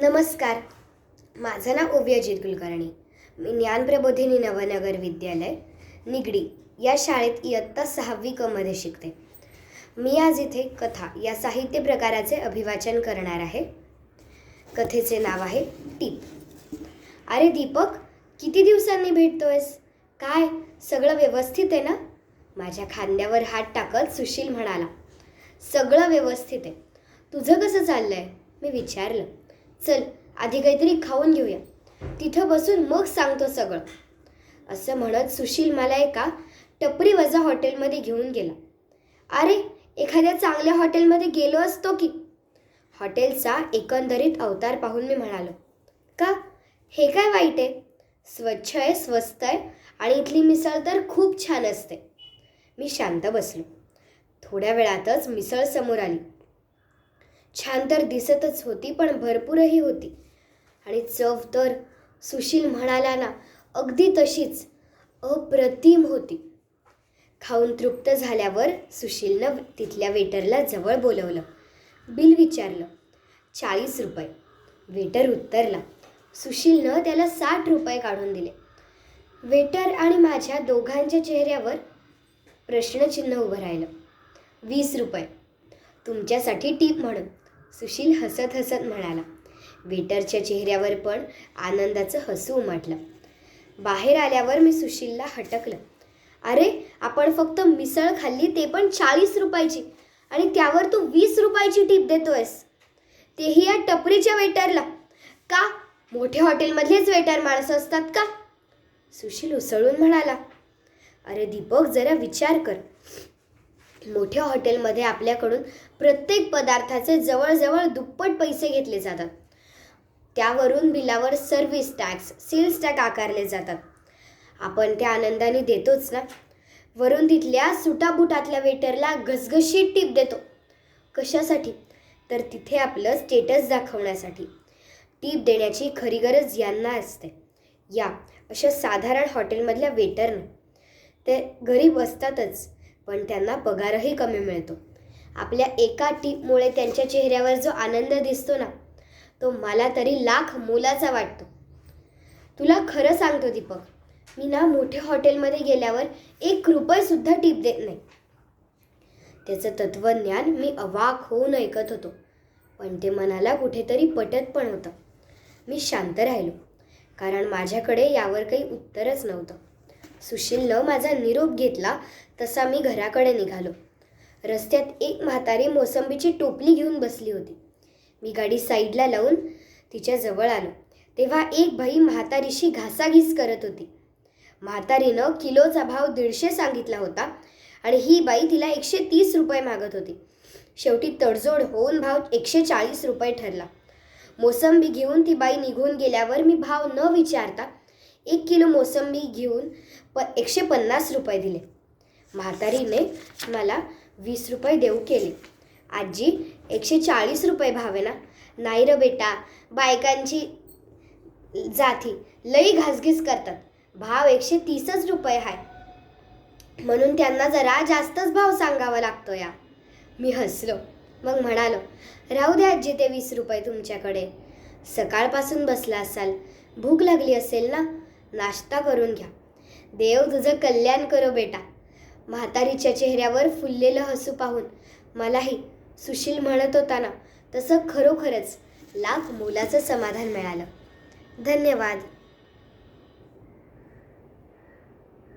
नमस्कार. माझं नाव ओव्याजित कुलकर्णी. मी ज्ञानप्रबोधिनी नवनगर विद्यालय निगडी या शाळेत इयत्ता सहावी कमध्ये शिकते. मी आज इथे कथा या साहित्य प्रकाराचे अभिवाचन करणार आहे. कथेचे नाव आहे टीप अरे दीपक किती दिवसांनी भेटतोयस? काय सगळं व्यवस्थित आहे ना? माझ्या खांद्यावर हात टाकत सुशील म्हणाला. सगळं व्यवस्थित आहे. तुझं कसं चाललं आहे मी विचारलं. चल आधी काहीतरी खाऊन घेऊया. तिथं बसून मग सांगतो सगळं. असं म्हणत सुशील मला एका टपरी वजा हॉटेलमध्ये घेऊन गेला. अरे एखाद्या चांगल्या हॉटेलमध्ये गेलो असतो की? हॉटेलचा एकंदरीत अवतार पाहून मी म्हणालो का? हे काय वाईट आहे? स्वच्छ आहे स्वस्त आहे आणि इथली मिसळ तर खूप छान असते. मी शांत बसलो. थोड्या वेळातच मिसळ समोर आली. छान तर दिसतच होती पण भरपूरही होती. आणि चव तर सुशील म्हणाला ना अगदी तशीच अप्रतिम होती. खाऊन तृप्त झाल्यावर सुशीलनं तिथल्या वेटरला जवळ बोलवलं. बिल विचारलं चाळीस रुपये. वेटर उत्तरला सुशीलनं त्याला साठ रुपये काढून दिले. वेटर आणि माझ्या दोघांच्या चेहऱ्यावर प्रश्नचिन्ह उभं राहिलं. वीस रुपये. तुमच्यासाठी टीप म्हणून. सुशील हसत हसत म्हणाला. वेटरच्या चेहऱ्यावर पण आनंदाचं हसू उमटलं. बाहेर आल्यावर मी सुशीलला हटकलं. अरे आपण फक्त मिसळ खाल्ली ते पण चाळीस रुपयाची. आणि त्यावर तू वीस रुपयाची टीप देतोयस. तेही या टपरीच्या वेटरला. का? मोठ्या हॉटेलमधलेच वेटर माणसं असतात का? सुशील उसळून म्हणाला. अरे दीपक जरा विचार कर. मोठ्या हॉटेलमध्ये आपल्याकडून प्रत्येक पदार्थाचे जवळजवळ दुप्पट पैसे घेतले जातात. त्यावरून बिलावर सर्व्हिस टॅक्स सेल्स टॅक्स आकारले जातात. आपण त्या आनंदाने देतोच ना? वरून तिथल्या सुटाबुटातल्या वेटरला घसघशीत टीप देतो. कशासाठी? तर तिथे आपलं स्टेटस दाखवण्यासाठी. टीप देण्याची खरी गरज यांना असते. या अशा साधारण हॉटेलमधल्या वेटरनं ते घरी बसतातच. पण त्यांना पगारही कमी मिळतो. आपल्या एका टीपमुळे त्यांच्या चेहऱ्यावर जो आनंद दिसतो ना तो मला तरी लाख मोलाचा वाटतो. तुला खरं सांगतो दीपक मी ना मोठ्या हॉटेलमध्ये गेल्यावर एक रुपयेसुद्धा टीप देत नाही. त्याचं तत्त्वज्ञान मी अवाक होऊन ऐकत होतो पण ते मनाला कुठेतरी पटत पण होतं. मी शांत राहिलो कारण माझ्याकडे यावर काही उत्तरच नव्हतं. सुशीलनं माझा निरोप घेतला तसा मी घराकडे निघालो. रस्त्यात एक म्हातारी मोसंबीची टोपली घेऊन बसली होती. मी गाडी साईडला लावून तिच्या जवळ आलो. तेव्हा एक बाई म्हातारीशी घासाघीस करत होती. म्हातारीनं किलोचा भाव दीडशे सांगितला होता आणि ही बाई तिला एकशे तीस रुपये मागत होती. शेवटी तडजोड होऊन भाव एकशे चाळीस रुपये ठरला. मोसंबी घेऊन ती बाई निघून गेल्यावर मी भाव न विचारता एक किलो मोसंबी घेऊन प एकशे पन्नास रुपये दिले. म्हातारीने मला वीस रुपये देऊ केले. आजी एकशे चाळीस रुपये भाव आहे ना. नाही र बेटा बायकांची जाती लई घासघीस करतात. भाव एकशे तीसच रुपये आहे म्हणून त्यांना जरा जास्तच भाव सांगावा लागतो या. मी हसलो. मग म्हणालो राहू द्या आजी ते वीस रुपये तुमच्याकडे. सकाळपासून बसला असाल. भूक लागली असेल ना? नाश्ता करून घ्या. देव तुझं कल्याण करो बेटा. म्हातारीच्या चेहऱ्यावर फुललेलं हसू पाहून मलाही सुशील म्हणत होता ना तसं खरोखरच लाख मोलाचं समाधान मिळालं. धन्यवाद.